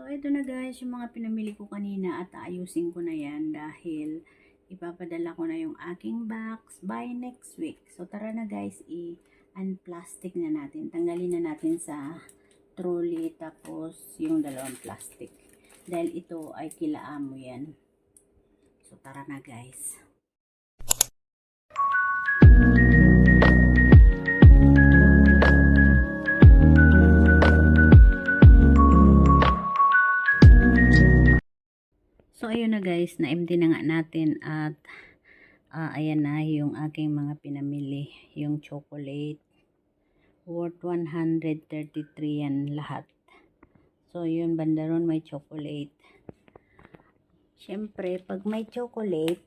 So, ito na guys, yung mga pinamili ko kanina at ayusin ko na yan dahil ipapadala ko na yung aking box by next week. So, tara na guys, i-unplastic na natin. Tanggalin na natin sa trolley tapos yung dalawang plastic. Dahil ito ay kilaamo yan. So, tara na guys. Ayun na guys, na-empty na nga natin at ah, ayan na yung aking mga pinamili. Yung chocolate worth 133 yan lahat. So, yun, bandaron may chocolate. Siyempre, pag may chocolate,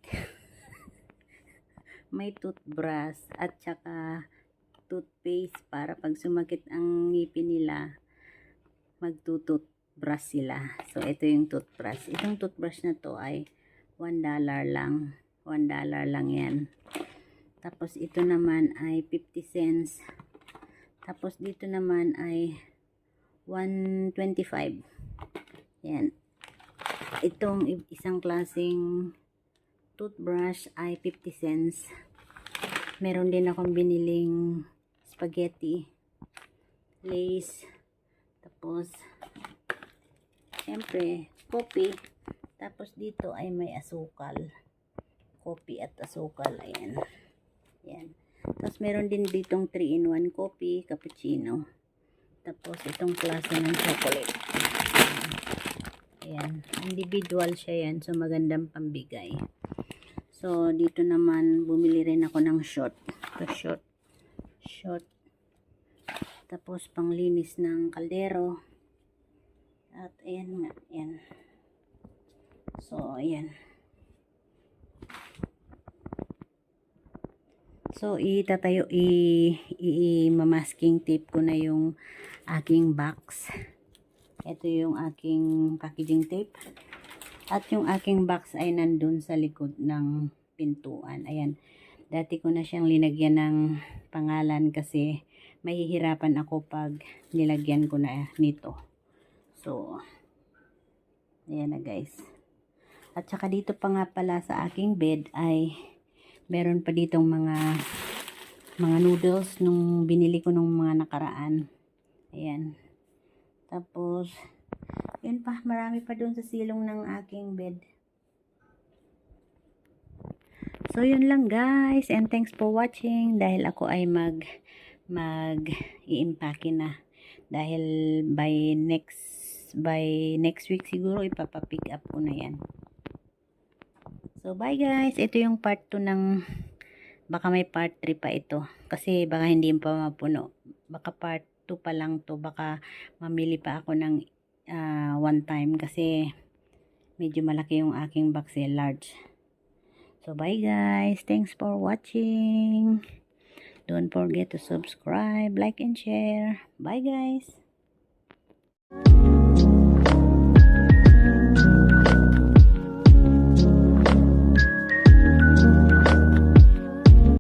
may toothbrush at saka toothpaste para pag sumakit ang ngipin nila, magtutoothbrush sila. So, ito yung toothbrush. Itong toothbrush na to ay $1 lang. $1 lang yan. Tapos, ito naman ay 50 cents. Tapos, dito naman ay 125. Yan. Itong isang klaseng toothbrush ay 50 cents. Meron din akong biniling spaghetti, lace, tapos, syempre, kopi. Tapos dito ay may asukal. Kopi at asukal. Ayan. Ayan. Tapos meron din ditong 3-in-1 coffee, cappuccino. Tapos itong klase ng chocolate. Ayan. Individual siya yan. So magandang pambigay. So dito naman bumili rin ako ng short. Ito short. Short. Tapos panglinis ng kaldero. At ayan nga. Ayan. So ayan. So, itatayo, i, i, mamasking tape ko na yung aking box. Ito yung aking packaging tape. At yung aking box ay nandun sa likod ng pintuan. Ayan. Dati ko na siyang linagyan ng pangalan kasi mahihirapan ako pag nilagyan ko na nito. So, ayan na guys. At saka dito pa nga pala sa aking bed ay meron pa ditong mga mga noodles nung binili ko nung mga nakaraan. Ayan. Tapos, yun pa, marami pa doon sa silong ng aking bed. So, yun lang guys. And thanks for watching. Dahil ako ay mag mag i-impake na. Dahil by next by next week siguro ipapapick up ko na yan. So, bye guys. Ito yung part 2 ng baka may part 3 pa ito. Kasi baka hindi pa mapuno. Baka part 2 pa lang to. Baka mamili pa ako ng ah, one time kasi medyo malaki yung aking box eh, large. So, bye guys. Thanks for watching. Don't forget to subscribe, like, and share. Bye guys.